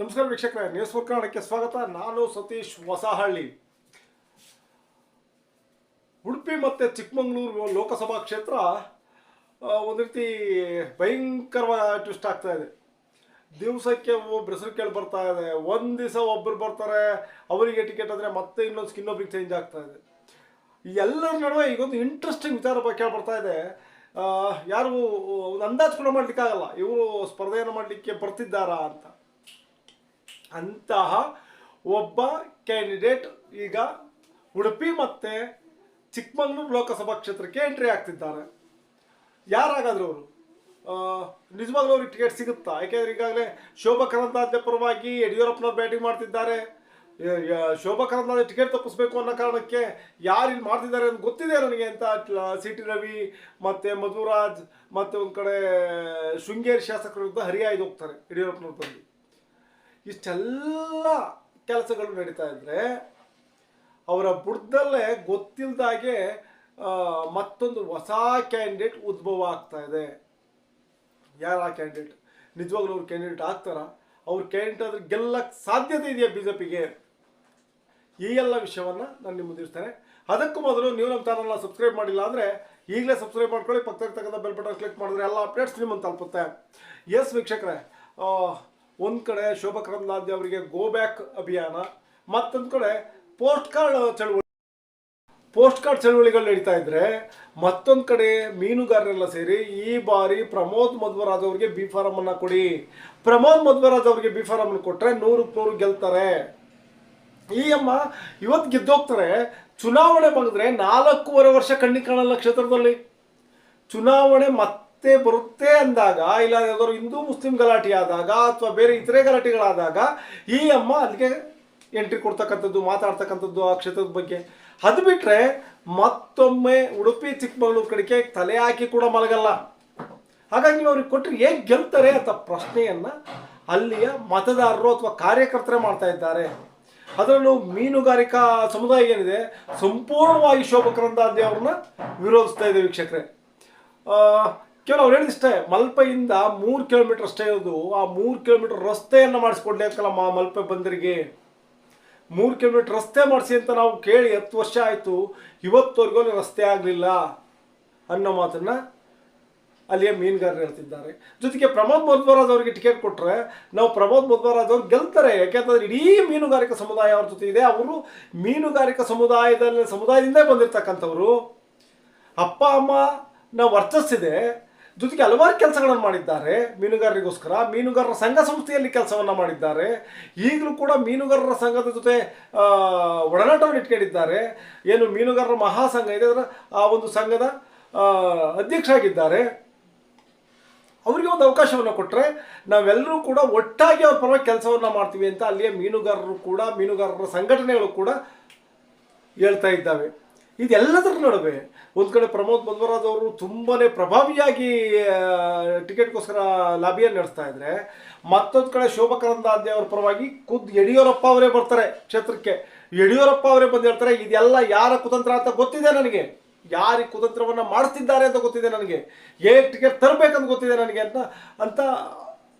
ನಮಸ್ಕಾರ ವೀಕ್ಷಕರೇ news four ಕನ್ನಡಕ್ಕೆ ಸ್ವಾಗತ. ನಾನು ಸತೀಶ್ ಹೊಸಹಳ್ಳಿ. ಉಡುಪಿ ಮತ್ತು ಚಿಕ್ಕಮಗಳೂರು ಲೋಕಸಭಾ ಕ್ಷೇತ್ರ ಒಂದು ರೀತಿ ಭಯಂಕರವಾಗಿ ಟ್ವಿಸ್ಟ್ ಆಗ್ತಾ ಇದೆ. ದಿವಸಕ್ಕೆ ಹೆಸರು ಕೇಳಿ ಬರ್ತಾ ಇದೆ. ಒಂದು ದಿವಸ ಒಬ್ಬರು ಬರ್ತಾರೆ, ಅವರಿಗೆ ಟಿಕೆಟ್ ಅಂದರೆ ಮತ್ತೆ ಇನ್ನೊಂದು ಇನ್ನೊಬ್ರಿಗೆ ಚೇಂಜ್ ಆಗ್ತಾ ಇದೆ. ಎಲ್ಲರ ನಡುವೆ ಈಗೊಂದು ಇಂಟ್ರೆಸ್ಟಿಂಗ್ ವಿಚಾರ ಕೇಳಿ ಬರ್ತಾ ಇದೆ. ಯಾರು, ಒಂದು ಅಂದಾಜು ಕೂಡ ಮಾಡಲಿಕ್ಕಾಗಲ್ಲ. ಇವರು ಸ್ಪರ್ಧೆಯನ್ನು ಮಾಡಲಿಕ್ಕೆ ಬರ್ತಿದ್ದಾರಾ ಅಂತ. ಅಂತಹ ಒಬ್ಬ ಕ್ಯಾಂಡಿಡೇಟ್ ಈಗ ಉಡುಪಿ ಮತ್ತು ಚಿಕ್ಕಮಗಳೂರು ಲೋಕಸಭಾ ಕ್ಷೇತ್ರಕ್ಕೆ ಎಂಟ್ರಿ ಆಗ್ತಿದ್ದಾರೆ. ಯಾರಾಗಾದ್ರೂ ಅವರು? ನಿಜವಾಗ್ಲೂ ಅವ್ರಿಗೆ ಟಿಕೆಟ್ ಸಿಗುತ್ತಾ? ಯಾಕೆಂದ್ರೆ ಈಗಾಗಲೇ ಶೋಭಾ ಕರಂದಾಜೆ ಪರವಾಗಿ ಯಡಿಯೂರಪ್ಪನವ್ರು ಬ್ಯಾಟಿಂಗ್ ಮಾಡ್ತಿದ್ದಾರೆ. ಶೋಭಾ ಕರಂದಾಜೆ ಟಿಕೆಟ್ ತಪ್ಪಿಸ್ಬೇಕು ಅನ್ನೋ ಕಾರಣಕ್ಕೆ ಯಾರು ಇಲ್ಲಿ ಮಾಡ್ತಿದ್ದಾರೆ ಅಂತ ಗೊತ್ತಿದೆ ನನಗೆ ಅಂತ ಸಿ ಟಿ ರವಿ ಮತ್ತು ಮಧುರಾಜ್ ಮತ್ತು ಒಂದು ಕಡೆ ಶೃಂಗೇರಿ ಶಾಸಕರ ವಿರುದ್ಧ ಹರಿಯಾಯ್ದು ಹೋಗ್ತಾರೆ ಯಡಿಯೂರಪ್ಪನವ್ರು ಬಂದು ಇಷ್ಟೆಲ್ಲ ಕೆಲಸಗಳು ನಡೀತಾ ಇದ್ರೆ ಅವರ ಬುಡದಲ್ಲೇ ಗೊತ್ತಿಲ್ಲದಾಗೆ ಮತ್ತೊಂದು ಹೊಸ ಕ್ಯಾಂಡಿಡೇಟ್ ಉದ್ಭವ ಆಗ್ತಾ ಇದೆ. ಯಾರು ಕ್ಯಾಂಡಿಡೇಟ್? ನಿಜವಾಗ್ಲೂ ಅವ್ರು ಕ್ಯಾಂಡಿಡೇಟ್ ಆಗ್ತಾರ? ಅವ್ರ ಕ್ಯಾಂಡಿಡೇಟ್ ಆದ್ರೆ ಗೆಲ್ಲಕ್ಕೆ ಸಾಧ್ಯತೆ ಇದೆಯಾ ಬಿ ಜೆ ಪಿಗೆ ಈ ಎಲ್ಲ ವಿಷಯವನ್ನು ನಾನು ನಿಮ್ಮ ಮುಂದಿರ್ತೇನೆ ಅದಕ್ಕೂ ಮೊದಲು ನೀವು ನಮ್ಮ ಚಾನಲ್ನ ಸಬ್ಸ್ಕ್ರೈಬ್ ಮಾಡಿಲ್ಲ ಅಂದರೆ ಈಗಲೇ ಸಬ್ಸ್ಕ್ರೈಬ್ ಮಾಡ್ಕೊಳ್ಳಿ. ಪಕ್ಕದಲ್ಲಿರ್ತಕ್ಕಂಥ ಬೆಲ್ ಬಟನ್ ಕ್ಲಿಕ್ ಮಾಡಿದ್ರೆ ಎಲ್ಲ ಅಪ್ಡೇಟ್ಸ್ ನಿಮ್ಮನ್ನು ತಲುಪುತ್ತೆ. ಎಸ್ ವೀಕ್ಷಕರೇ. ಒಂದು ಕಡೆ ಶೋಭಾ ಕರಂದ್ಲಾಜೆ ಅವರಿಗೆ ಗೋ ಬ್ಯಾಕ್ ಅಭಿಯಾನ, ಮತ್ತೊಂದು ಕಡೆ ಪೋಸ್ಟ್ ಕಾರ್ಡ್ ಚಳವಳಿ ಪೋಸ್ಟ್ ಕಾರ್ಡ್ ಚಳುವಳಿಗಳು ನಡೀತಾ ಇದ್ರೆ ಮತ್ತೊಂದು ಕಡೆ ಮೀನುಗಾರರೆಲ್ಲ ಸೇರಿ ಈ ಬಾರಿ ಪ್ರಮೋದ್ ಮಧ್ವರಾಜ್ ಅವರಿಗೆ ಬಿ ಫಾರಂ ಅನ್ನ ಕೊಡಿ. ಪ್ರಮೋದ್ ಮಧ್ವರಾಜ್ ಅವರಿಗೆ ಬಿ ಫಾರಂ ಅನ್ನು ಕೊಟ್ರೆ ನೂರಕ್ಕೆ ನೂರು ಗೆಲ್ತಾರೆ. ಈ ಅಮ್ಮ ಇವತ್ತು ಗೆದ್ದೋಗ್ತಾರೆ. ಚುನಾವಣೆ ಬಂದ್ರೆ ನಾಲ್ಕೂವರೆ ವರ್ಷ ಕಣ್ಣಿ ಕಾಣಲ್ಲ ಕ್ಷೇತ್ರದಲ್ಲಿ. ಚುನಾವಣೆ ಮತ್ತೆ ಬರುತ್ತೆ ಅಂದಾಗ, ಇಲ್ಲ ಯಾವ್ದಾದ್ರು ಹಿಂದೂ ಮುಸ್ಲಿಂ ಗಲಾಟೆ ಆದಾಗ ಅಥವಾ ಬೇರೆ ಇತರೆ ಗಲಾಟೆಗಳಾದಾಗ, ಈ ಅಮ್ಮ ಅಲ್ಲಿಗೆ ಎಂಟ್ರಿ ಕೊಡ್ತಕ್ಕಂಥದ್ದು, ಮಾತಾಡ್ತಕ್ಕಂಥದ್ದು ಆ ಕ್ಷೇತ್ರದ ಬಗ್ಗೆ. ಅದು ಬಿಟ್ಟರೆ ಮತ್ತೊಮ್ಮೆ ಉಡುಪಿ ಚಿಕ್ಕಮಗಳೂರು ಕಡೆಗೆ ತಲೆ ಹಾಕಿ ಕೂಡ ಮಲಗಲ್ಲ. ಹಾಗಾಗಿ ನೀವು ಅವ್ರಿಗೆ ಕೊಟ್ಟರೆ ಹೇಗೆ ಗೆಲ್ತಾರೆ ಅಂತ ಪ್ರಶ್ನೆಯನ್ನ ಅಲ್ಲಿಯ ಮತದಾರರು ಅಥವಾ ಕಾರ್ಯಕರ್ತರೇ ಮಾಡ್ತಾ ಇದ್ದಾರೆ. ಅದರಲ್ಲೂ ಮೀನುಗಾರಿಕಾ ಸಮುದಾಯ ಏನಿದೆ, ಸಂಪೂರ್ಣವಾಗಿ ಶೋಭಾ ಕರಂದ್ಲಾಜೆ ಅವ್ರನ್ನ ವಿರೋಧಿಸ್ತಾ ಇದೆ ವೀಕ್ಷಕರೇ. ಅವ್ರು ಹೇಳಿದಿಷ್ಟೇ ಮಲ್ಪೆಯಿಂದ ಮೂರು ಕಿಲೋಮೀಟರ್ ಅಷ್ಟೇ ಇರೋದು, ಆ ಮೂರು ಕಿಲೋಮೀಟರ್ ರಸ್ತೆಯನ್ನು ಮಾಡಿಸ್ಕೊಡ್ಲಿಕ್ಕಲ್ಲ ಮಾ ಮಲ್ಪೆ ಬಂದರಿಗೆ. ಮೂರು ಕಿಲೋಮೀಟರ್ ರಸ್ತೆ ಮಾಡಿಸಿ ಅಂತ ನಾವು ಕೇಳಿ ಹತ್ತು ವರ್ಷ ಆಯಿತು, ಇವತ್ತವರೆಗೂ ರಸ್ತೆ ಆಗಲಿಲ್ಲ ಅನ್ನೋ ಮಾತನ್ನು ಅಲ್ಲಿಯೇ ಮೀನುಗಾರರು ಹೇಳ್ತಿದ್ದಾರೆ. ಜೊತೆಗೆ ಪ್ರಮೋದ್ ಮಧ್ವರಾಜ್ ಅವರಿಗೆ ಟಿಕೆಟ್ ಕೊಟ್ಟರೆ ನಾವು ಪ್ರಮೋದ್ ಮಧ್ವರಾಜ್ ಅವ್ರು ಗೆಲ್ತಾರೆ. ಯಾಕೆಂತಂದ್ರೆ ಇಡೀ ಮೀನುಗಾರಿಕಾ ಸಮುದಾಯ ಅವ್ರ ಜೊತೆ ಇದೆ. ಅವರು ಮೀನುಗಾರಿಕಾ ಸಮುದಾಯದಲ್ಲಿ, ಸಮುದಾಯದಿಂದ ಬಂದಿರತಕ್ಕಂಥವ್ರು. ಅಪ್ಪ, ಅಮ್ಮ, ನಾವು ವರ್ಚಸ್ಸಿದೆ. ಜೊತೆಗೆ ಹಲವಾರು ಕೆಲಸಗಳನ್ನು ಮಾಡಿದ್ದಾರೆ ಮೀನುಗಾರರಿಗೋಸ್ಕರ. ಮೀನುಗಾರರ ಸಂಘ ಸಂಸ್ಥೆಯಲ್ಲಿ ಕೆಲಸವನ್ನು ಮಾಡಿದ್ದಾರೆ. ಈಗಲೂ ಕೂಡ ಮೀನುಗಾರರ ಸಂಘದ ಜೊತೆ ಒಡನಾಟವನ್ನು ಇಟ್ಕೊಂಡಿದ್ದಾರೆ. ಏನು ಮೀನುಗಾರರ ಮಹಾಸಂಘ ಇದೆ ಅದರ ಆ ಒಂದು ಸಂಘದ ಆ, ಅಧ್ಯಕ್ಷರಾಗಿದ್ದಾರೆ. ಅವರಿಗೆ ಒಂದು ಅವಕಾಶವನ್ನು ಕೊಟ್ಟರೆ ನಾವೆಲ್ಲರೂ ಕೂಡ ಒಟ್ಟಾಗಿ ಅವ್ರ ಪರವಾಗಿ ಕೆಲಸವನ್ನು ಮಾಡ್ತೀವಿ ಅಂತ ಅಲ್ಲಿಯ ಮೀನುಗಾರರು ಕೂಡ ಮೀನುಗಾರರ ಸಂಘಟನೆಗಳು ಕೂಡ ಹೇಳ್ತಾ ಇದ್ದಾವೆ. ಇದೆಲ್ಲದರ ನಡುವೆ ಒಂದು ಕಡೆ ಪ್ರಮೋದ್ ಮಧ್ವರಾಜ್ ಅವರು ತುಂಬಾ ಪ್ರಭಾವಿಯಾಗಿ ಟಿಕೆಟ್ಗೋಸ್ಕರ ಲಾಬಿಯನ್ನು ನಡೆಸ್ತಾ ಇದ್ರೆ, ಮತ್ತೊಂದು ಕಡೆ ಶೋಭಾ ಕರಂದಾದ್ಯ ಅವರ ಪರವಾಗಿ ಖುದ್ದು ಯಡಿಯೂರಪ್ಪ ಅವರೇ ಬರ್ತಾರೆ ಕ್ಷೇತ್ರಕ್ಕೆ. ಯಡಿಯೂರಪ್ಪ ಅವರೇ ಬಂದು ಹೇಳ್ತಾರೆ, ಇದೆಲ್ಲ ಯಾರ ಕುತಂತ್ರ ಅಂತ ಗೊತ್ತಿದೆ ನನಗೆ. ಯಾರಿಗೆ ಕುತಂತ್ರವನ್ನು ಮಾಡ್ತಿದ್ದಾರೆ ಅಂತ ಗೊತ್ತಿದೆ ನನಗೆ. ಹೇಗೆ ಟಿಕೆಟ್ ತರಬೇಕಂತ ಗೊತ್ತಿದೆ ನನಗೆ ಅಂತ ಅಂತ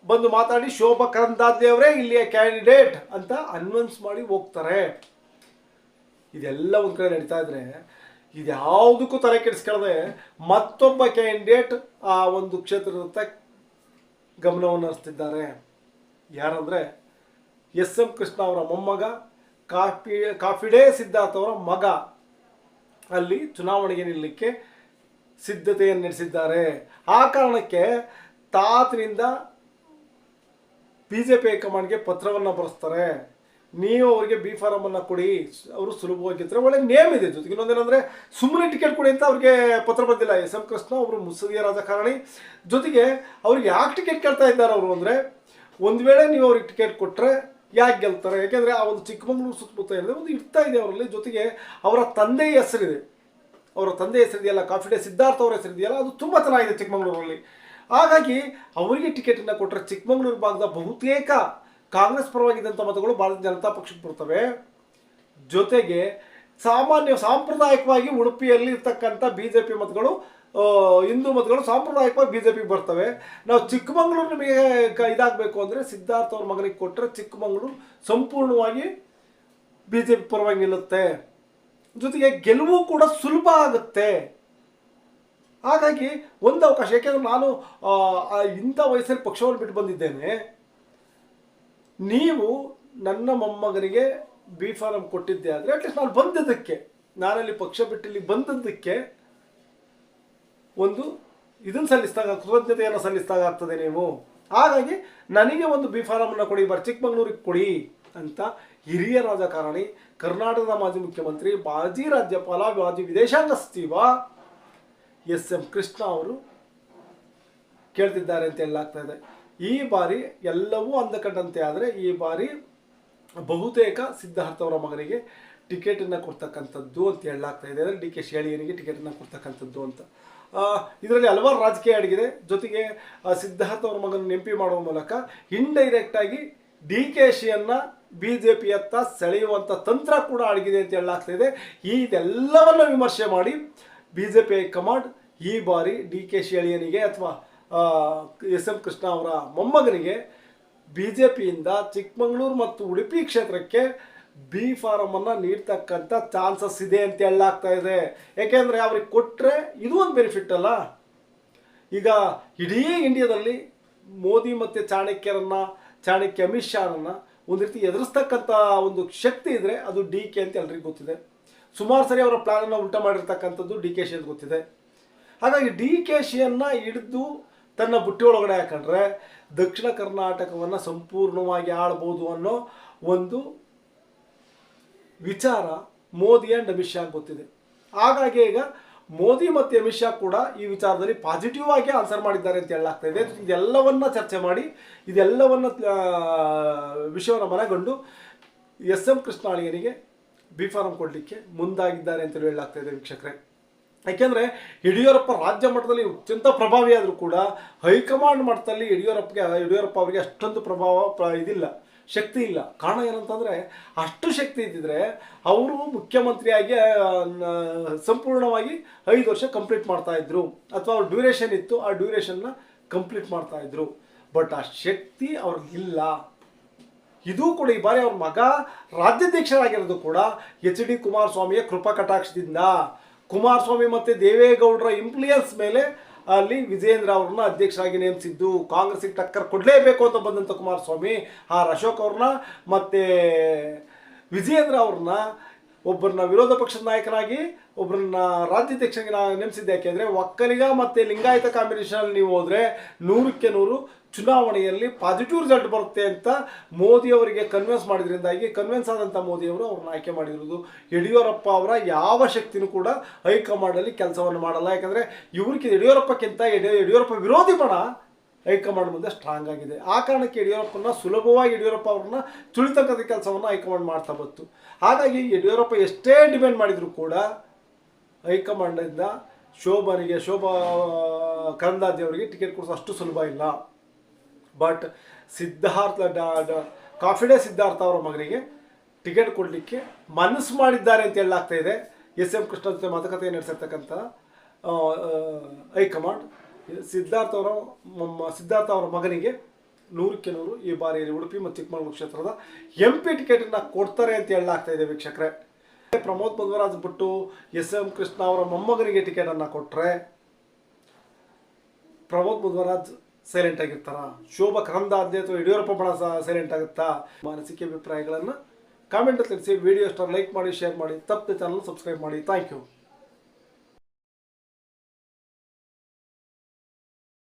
ಬಂದು ಮಾತಾಡಿ ಶೋಭಾ ಕರಂದ್ಲಾಜೆ ಅವರೇ ಇಲ್ಲಿಯ ಕ್ಯಾಂಡಿಡೇಟ್ ಅಂತ ಅನ್ವನ್ಸ್ ಮಾಡಿ ಹೋಗ್ತಾರೆ. ಇದೆಲ್ಲ ಒಂದು ಕಡೆ ನಡೀತಾ ಇದ್ರೆ ಇದ್ಯಾವುದಕ್ಕೂ ತಲೆ ಕೆಡಿಸ್ಕೊಳ್ಳದೆ ಮತ್ತೊಬ್ಬ ಕ್ಯಾಂಡಿಡೇಟ್ ಆ ಒಂದು ಕ್ಷೇತ್ರದತ್ತ ಗಮನವನ್ನು ಹರಿಸ್ತಿದ್ದಾರೆ. ಯಾರಂದ್ರೆ ಎಸ್ ಎಂ ಕೃಷ್ಣ ಅವರ ಮೊಮ್ಮಗ, ಕಾಫಿ, ಕಾಫಿಡೇ ಸಿದ್ಧಾರ್ಥ ಅವರ ಮಗ. ಅಲ್ಲಿ ಚುನಾವಣೆಗೆ ನಿಲ್ಲಕ್ಕೆ ಸಿದ್ಧತೆಯನ್ನು ನಡೆಸಿದ್ದಾರೆ. ಆ ಕಾರಣಕ್ಕೆ ತಾತನಿಂದ ಬಿ ಜೆ ಪಿ ಹೈಕಮಾಂಡ್ಗೆ ಪತ್ರವನ್ನು ಬರೆಸ್ತಾರೆ. ನೀವು ಅವರಿಗೆ ಬಿ ಫಾರಮನ್ನು ಕೊಡಿ, ಅವರು ಸುಲಭವಾಗಿರ್ತಾರೆ ಒಳ್ಳೆ ನೇಮ್ ಇದೆ ಜೊತೆಗೆ. ಇನ್ನೊಂದೇನಂದ್ರೆ ಸುಮ್ಮನೆ ಟಿಕೆಟ್ ಕೊಡಿ ಅಂತ ಅವ್ರಿಗೆ ಪತ್ರ ಬಂದಿಲ್ಲ ಎಸ್ ಎಂ ಕೃಷ್ಣ ಅವರು ಮುತ್ಸದಿಯ ರಾಜಕಾರಣಿ ಜೊತೆಗೆ ಅವ್ರಿಗೆ ಯಾಕೆ ಟಿಕೆಟ್ ಕೇಳ್ತಾ ಇದ್ದಾರೆ ಅವರು ಅಂದರೆ, ಒಂದು ವೇಳೆ ನೀವು ಅವ್ರಿಗೆ ಟಿಕೆಟ್ ಕೊಟ್ಟರೆ ಯಾಕೆ ಗೆಲ್ತಾರೆ? ಯಾಕೆಂದರೆ ಆ ಒಂದು ಚಿಕ್ಕಮಗಳೂರು ಸುತ್ತಮುತ್ತ ಏನಿದೆ, ಒಂದು ಇಡ್ತಾ ಇದೆ ಅವರಲ್ಲಿ. ಜೊತೆಗೆ ಅವರ ತಂದೆಯ ಹೆಸರಿದೆ. ಅವರ ತಂದೆ ಹೆಸರಿದೆಯಲ್ಲ ಕಾಫಿಡೆ ಸಿದ್ಧಾರ್ಥ ಅವರ ಹೆಸರಿದೆಯಲ್ಲ, ಅದು ತುಂಬ ಚೆನ್ನಾಗಿದೆ ಚಿಕ್ಕಮಗಳೂರಲ್ಲಿ. ಹಾಗಾಗಿ, ಅವರಿಗೆ ಟಿಕೆಟನ್ನು ಕೊಟ್ಟರೆ ಚಿಕ್ಕಮಗಳೂರು ಭಾಗದ ಬಹುತೇಕ ಕಾಂಗ್ರೆಸ್ ಪರವಾಗಿದ್ದಂಥ ಮತಗಳು ಭಾರತೀಯ ಜನತಾ ಪಕ್ಷಕ್ಕೆ ಬರ್ತವೆ. ಜೊತೆಗೆ ಸಾಮಾನ್ಯ ಸಾಂಪ್ರದಾಯಿಕವಾಗಿ ಉಡುಪಿಯಲ್ಲಿ ಇರ್ತಕ್ಕಂಥ ಬಿ ಜೆ ಪಿ ಮತಗಳು ಹಿಂದೂ ಮತಗಳು ಸಾಂಪ್ರದಾಯಿಕವಾಗಿ ಬಿ ಜೆ ಪಿಗೆ ಬರ್ತವೆ. ನಾವು ಚಿಕ್ಕಮಂಗ್ಳೂರು ನಿಮಗೆ ಕ- ಇದಾಗಬೇಕು ಅಂದರೆ ಸಿದ್ಧಾರ್ಥ ಅವ್ರ ಮಗನಿಗೆ ಕೊಟ್ಟರೆ ಚಿಕ್ಕಮಂಗ್ಳೂರು ಸಂಪೂರ್ಣವಾಗಿ ಬಿ ಜೆ ಪಿ ಪರವಾಗಿ ನಿಲ್ಲುತ್ತೆ. ಜೊತೆಗೆ ಗೆಲುವು ಕೂಡ ಸುಲಭ ಆಗುತ್ತೆ. ಹಾಗಾಗಿ ಒಂದು ಅವಕಾಶ, ಯಾಕೆಂದ್ರೆ ನಾನು ಇಂಥ ವಯಸ್ಸಲ್ಲಿ ಪಕ್ಷವನ್ನು ಬಿಟ್ಟು ಬಂದಿದ್ದೇನೆ. ನೀವು ನನ್ನ ಮೊಮ್ಮಗನಿಗೆ ಬಿ ಫಾರಂ ಕೊಟ್ಟಿದ್ದೆ ಆದರೆ ಅಟ್ಲೀಸ್ಟ್ ನಾನು ಬಂದದ್ದಕ್ಕೆ, ನಾನಲ್ಲಿ ಪಕ್ಷ ಬಿಟ್ಟು ಇಲ್ಲಿ ಬಂದದ್ದಕ್ಕೆ ಒಂದು ಇದನ್ನು ಸಲ್ಲಿಸಿದಾಗ, ಕೃತಜ್ಞತೆಯನ್ನು ಸಲ್ಲಿಸಿದಾಗ ಆಗ್ತದೆ ನೀವು. ಹಾಗಾಗಿ ನನಗೆ ಒಂದು ಬಿ ಫಾರಮನ್ನು ಕೊಡಿ, ಬರ್ ಚಿಕ್ಕಮಗಳೂರಿಗೆ ಕೊಡಿ ಅಂತ ಹಿರಿಯ ರಾಜಕಾರಣಿ, ಕರ್ನಾಟಕದ ಮಾಜಿ ಮುಖ್ಯಮಂತ್ರಿ, ಮಾಜಿ ರಾಜ್ಯಪಾಲ, ಮಾಜಿ ವಿದೇಶಾಂಗ ಸಚಿವ ಎಸ್ ಎಂ ಕೃಷ್ಣ ಅವರು ಕೇಳ್ತಿದ್ದಾರೆ ಅಂತ ಹೇಳಲಾಗ್ತಾ ಇದೆ. ಈ ಬಾರಿ ಎಲ್ಲವೂ ಅಂದಕಂಡಂತೆ ಆದರೆ ಈ ಬಾರಿ ಬಹುತೇಕ ಸಿದ್ಧಾರ್ಥ ಅವರ ಮಗನಿಗೆ ಟಿಕೆಟನ್ನು ಕೊಡ್ತಕ್ಕಂಥದ್ದು ಅಂತ ಹೇಳಲಾಗ್ತಾ ಇದೆ. ಅಂದರೆ ಡಿ ಕೆ ಶೇಳಿಯನಿಗೆ ಟಿಕೆಟನ್ನು ಕೊಡ್ತಕ್ಕಂಥದ್ದು ಅಂತ. ಇದರಲ್ಲಿ ಹಲವಾರು ರಾಜಕೀಯ ಅಡಗಿದೆ. ಜೊತೆಗೆ ಸಿದ್ಧಾರ್ಥ ಅವರ ಮಗನ ನೆಂಪಿ ಮಾಡುವ ಮೂಲಕ ಇಂಡೈರೆಕ್ಟ್ ಆಗಿ ಡಿ ಕೆ ಶಿಯನ್ನು ಬಿ ಜೆ ಪಿಯತ್ತ ಸೆಳೆಯುವಂಥ ತಂತ್ರ ಕೂಡ ಅಡಗಿದೆ ಅಂತ ಹೇಳಲಾಗ್ತಾ ಇದೆ. ಇದೆಲ್ಲವನ್ನು ವಿಮರ್ಶೆ ಮಾಡಿ ಬಿ ಜೆ ಪಿ ಕಮಾಂಡ್ ಈ ಬಾರಿ ಡಿ ಕೆ ಶಿ ಅಳಿಯನಿಗೆ ಅಥವಾ ಎಸ್ ಎಂ ಕೃಷ್ಣ ಅವರ ಮೊಮ್ಮಗನಿಗೆ ಬಿ ಜೆ ಪಿಯಿಂದ ಚಿಕ್ಕಮಗಳೂರು ಮತ್ತು ಉಡುಪಿ ಕ್ಷೇತ್ರಕ್ಕೆ ಬಿ ಫಾರಮನ್ನು ನೀಡ್ತಕ್ಕಂಥ ಚಾನ್ಸಸ್ ಇದೆ ಅಂತ ಹೇಳಲಾಗ್ತಾ ಇದೆ. ಯಾಕೆಂದ್ರೆ ಅವ್ರಿಗೆ ಕೊಟ್ಟರೆ ಇದು ಒಂದು ಬೆನಿಫಿಟ್ ಅಲ್ಲ. ಈಗ ಇಡೀ ಇಂಡಿಯಾದಲ್ಲಿ ಮೋದಿ ಮತ್ತು ಚಾಣಕ್ಯರನ್ನು, ಚಾಣಕ್ಯ ಅಮಿತ್ ಶಾರನ್ನು ಒಂದು ರೀತಿ ಎದುರಿಸ್ತಕ್ಕಂಥ ಒಂದು ಶಕ್ತಿ ಇದ್ದರೆ ಅದು ಡಿ ಕೆ ಅಂತ ಎಲ್ರಿಗೂ ಗೊತ್ತಿದೆ. ಸುಮಾರು ಸರಿ ಅವರ ಪ್ಲಾನನ್ನು ಉಲ್ಟ ಮಾಡಿರ್ತಕ್ಕಂಥದ್ದು ಡಿ ಕೆ ಶಿ ಅಂತ ಗೊತ್ತಿದೆ. ಹಾಗಾಗಿ ಡಿ ಕೆ ಶಿಯನ್ನು ಹಿಡಿದು ತನ್ನ ಬುಟ್ಟಿ ಒಳಗಡೆ ಹಾಕೊಂಡ್ರೆ ದಕ್ಷಿಣ ಕರ್ನಾಟಕವನ್ನು ಸಂಪೂರ್ಣವಾಗಿ ಆಳ್ಬೋದು ಅನ್ನೋ ಒಂದು ವಿಚಾರ ಮೋದಿ ಆ್ಯಂಡ್ ಅಮಿತ್ ಶಾ ಗೊತ್ತಿದೆ. ಹಾಗಾಗಿ ಈಗ ಮೋದಿ ಮತ್ತು ಅಮಿತ್ ಶಾ ಕೂಡ ಈ ವಿಚಾರದಲ್ಲಿ ಪಾಸಿಟಿವ್ ಆಗಿ ಆನ್ಸರ್ ಮಾಡಿದ್ದಾರೆ ಅಂತ ಹೇಳಲಾಗ್ತಾ ಇದೆ. ಇದೆಲ್ಲವನ್ನ ಚರ್ಚೆ ಮಾಡಿ, ಇದೆಲ್ಲವನ್ನ ವಿಷಯವನ್ನ ಮನಗಂಡು ಎಸ್ ಎಂ ಕೃಷ್ಣಾಳಿಯನಿಗೆ ಬಿ ಫಾರಂ ಕೊಡಲಿಕ್ಕೆ ಮುಂದಾಗಿದ್ದಾರೆ ಅಂತ ಹೇಳಲಾಗ್ತಾ ಇದೆ ವೀಕ್ಷಕರೇ. ಯಾಕೆಂದರೆ ಯಡಿಯೂರಪ್ಪ ರಾಜ್ಯ ಮಟ್ಟದಲ್ಲಿ ಅತ್ಯಂತ ಪ್ರಭಾವಿ ಆದರೂ ಕೂಡ ಹೈಕಮಾಂಡ್ ಮಟ್ಟದಲ್ಲಿ ಯಡಿಯೂರಪ್ಪಗೆ, ಯಡಿಯೂರಪ್ಪ ಅವರಿಗೆ ಅಷ್ಟೊಂದು ಪ್ರಭಾವ ಪ್ರ ಇದಿಲ್ಲ, ಶಕ್ತಿ ಇಲ್ಲ. ಕಾರಣ ಏನಂತಂದರೆ ಅಷ್ಟು ಶಕ್ತಿ ಇದ್ದಿದ್ರೆ ಅವರು ಮುಖ್ಯಮಂತ್ರಿಯಾಗಿ ಸಂಪೂರ್ಣವಾಗಿ ಐದು ವರ್ಷ ಕಂಪ್ಲೀಟ್ ಮಾಡ್ತಾ ಇದ್ರು. ಅಥವಾ ಅವ್ರ ಡ್ಯೂರೇಷನ್ ಇತ್ತು, ಆ ಡ್ಯೂರೇಷನ್ನ ಕಂಪ್ಲೀಟ್ ಮಾಡ್ತಾ ಇದ್ರು. ಬಟ್ ಆ ಶಕ್ತಿ ಅವ್ರಿಗಿಲ್ಲ ಇದು ಕೂಡ ಈ ಬಾರಿ ಅವ್ರ ಮಗ ರಾಜ್ಯಾಧ್ಯಕ್ಷರಾಗಿರೋದು ಕೂಡ ಎಚ್ ಡಿ ಕುಮಾರಸ್ವಾಮಿಯ ಕೃಪಾ ಕಟಾಕ್ಷದಿಂದ. ಕುಮಾರಸ್ವಾಮಿ ಮತ್ತೆ ದೇವೇಗೌಡರ ಇಂಪ್ಲೂಯನ್ಸ್ ಮೇಲೆ ಅಲ್ಲಿ ವಿಜಯೇಂದ್ರ ಅವ್ರನ್ನ ಅಧ್ಯಕ್ಷರಾಗಿ ನೇಮಿಸಿದ್ದು. ಕಾಂಗ್ರೆಸ್ಗೆ ಟಕ್ಕರ್ ಕೊಡಲೇಬೇಕು ಅಂತ ಬಂದಂಥ ಕುಮಾರಸ್ವಾಮಿ, ಆರ್ ಅಶೋಕ್ ಅವ್ರನ್ನ ಮತ್ತೆ ವಿಜಯೇಂದ್ರ ಅವ್ರನ್ನ ಒಬ್ಬರನ್ನ ವಿರೋಧ ಪಕ್ಷದ ನಾಯಕನಾಗಿ ಒಬ್ಬರನ್ನ ರಾಜ್ಯಾಧ್ಯಕ್ಷನಾಗಿ ನೇಮಿಸಿದ್ದೆ ಯಾಕೆಂದರೆ ಒಕ್ಕಲಿಗ ಮತ್ತು ಲಿಂಗಾಯತ ಕಾಂಬಿನೇಷನಲ್ಲಿ ನೀವು ಹೋದರೆ ನೂರಕ್ಕೆ ನೂರು ಚುನಾವಣೆಯಲ್ಲಿ ಪಾಸಿಟಿವ್ ರಿಸಲ್ಟ್ ಬರುತ್ತೆ ಅಂತ ಮೋದಿ ಅವರಿಗೆ ಕನ್ವಿನ್ಸ್ ಮಾಡಿದ್ರಿಂದಾಗಿ ಕನ್ವಿನ್ಸ್ ಆದಂಥ ಮೋದಿ ಅವರು ಅವ್ರನ್ನ ಆಯ್ಕೆ ಮಾಡಿರೋದು. ಯಡಿಯೂರಪ್ಪ ಅವರ ಯಾವ ಶಕ್ತಿನೂ ಕೂಡ ಹೈಕಮಾಂಡಲ್ಲಿ ಕೆಲಸವನ್ನು ಮಾಡಲ್ಲ. ಯಾಕಂದರೆ ಇವ್ರಿಗೆ ಯಡಿಯೂರಪ್ಪಕ್ಕಿಂತ ಯಡಿ- ಯಡಿಯೂರಪ್ಪ ವಿರೋಧಿ ಬಣ ಹೈಕಮಾಂಡ್ ಮುಂದೆ ಸ್ಟ್ರಾಂಗ್ ಆಗಿದೆ. ಆ ಕಾರಣಕ್ಕೆ ಯಡಿಯೂರಪ್ಪನ ಸುಲಭವಾಗಿ ಯಡಿಯೂರಪ್ಪ ಅವ್ರನ್ನ ತುಳಿತಕ್ಕಂಥ ಕೆಲಸವನ್ನು ಹೈಕಮಾಂಡ್ ಮಾಡ್ತಾ ಬಂತು. ಹಾಗಾಗಿ ಯಡಿಯೂರಪ್ಪ ಎಷ್ಟೇ ಡಿಮ್ಯಾಂಡ್ ಮಾಡಿದರೂ ಕೂಡ ಹೈಕಮಾಂಡಿಂದ ಶೋಭನಿಗೆ ಶೋಭಾ ಕರಂದಾಜಿ ಅವರಿಗೆ ಟಿಕೆಟ್ ಕೊಡಿಸೋ ಅಷ್ಟು ಸುಲಭ ಇಲ್ಲ. ಬಟ್ ಸಿದ್ಧಾರ್ಥ ಕಾಫಿಡೆ ಸಿದ್ಧಾರ್ಥ ಅವರ ಮಗನಿಗೆ ಟಿಕೆಟ್ ಕೊಡಲಿಕ್ಕೆ ಮನಸ್ಸು ಮಾಡಿದ್ದಾರೆ ಅಂತ ಹೇಳಲಾಗ್ತಾ ಇದೆ. ಎಸ್ ಎಂ ಕೃಷ್ಣ ಜೊತೆ ಮಾತುಕತೆ ನಡೆಸಿರ್ತಕ್ಕಂಥ ಹೈಕಮಾಂಡ್ ಸಿದ್ಧಾರ್ಥ ಅವರ ಸಿದ್ಧಾರ್ಥ ಅವರ ಮಗನಿಗೆ ನೂರಕ್ಕೆ ನೂರು ಈ ಬಾರಿಯಲ್ಲಿ ಉಡುಪಿ ಮತ್ತು ಚಿಕ್ಕಮಗಳೂರು ಕ್ಷೇತ್ರದ ಎಂ ಪಿ ಟಿಕೆಟನ್ನು ಕೊಡ್ತಾರೆ ಅಂತ ಹೇಳಲಾಗ್ತಾ ಇದೆ ವೀಕ್ಷಕರೇ. ಪ್ರಮೋದ್ ಮಧ್ವರಾಜ್ ಬಿಟ್ಟು ಎಸ್ ಎಂ ಕೃಷ್ಣ ಅವರ ಮೊಮ್ಮಗನಿಗೆ ಟಿಕೆಟನ್ನು ಕೊಟ್ಟರೆ ಪ್ರಮೋದ್ ಮುದ್ವರಾಜ್ ಸೈಲೆಂಟ್ ಆಗಿರ್ತಾರ? ಶೋಭಾ ಕರಂದಾಜೆ ಅಥವಾ ಯಡಿಯೂರಪ್ಪ ಬಣ ಸೈಲೆಂಟ್ ಆಗುತ್ತಾ? ಮಾನಸಿಕ ಅಭಿಪ್ರಾಯಗಳನ್ನು ಕಾಮೆಂಟ್ ತಿಳಿಸಿ. ವಿಡಿಯೋ ಇಷ್ಟ ಲೈಕ್ ಮಾಡಿ ಶೇರ್ ಮಾಡಿ. ತಪ್ಪದೆ ಚಾನಲ್ ಸಬ್ಸ್ಕ್ರೈಬ್ ಮಾಡಿ. Thank you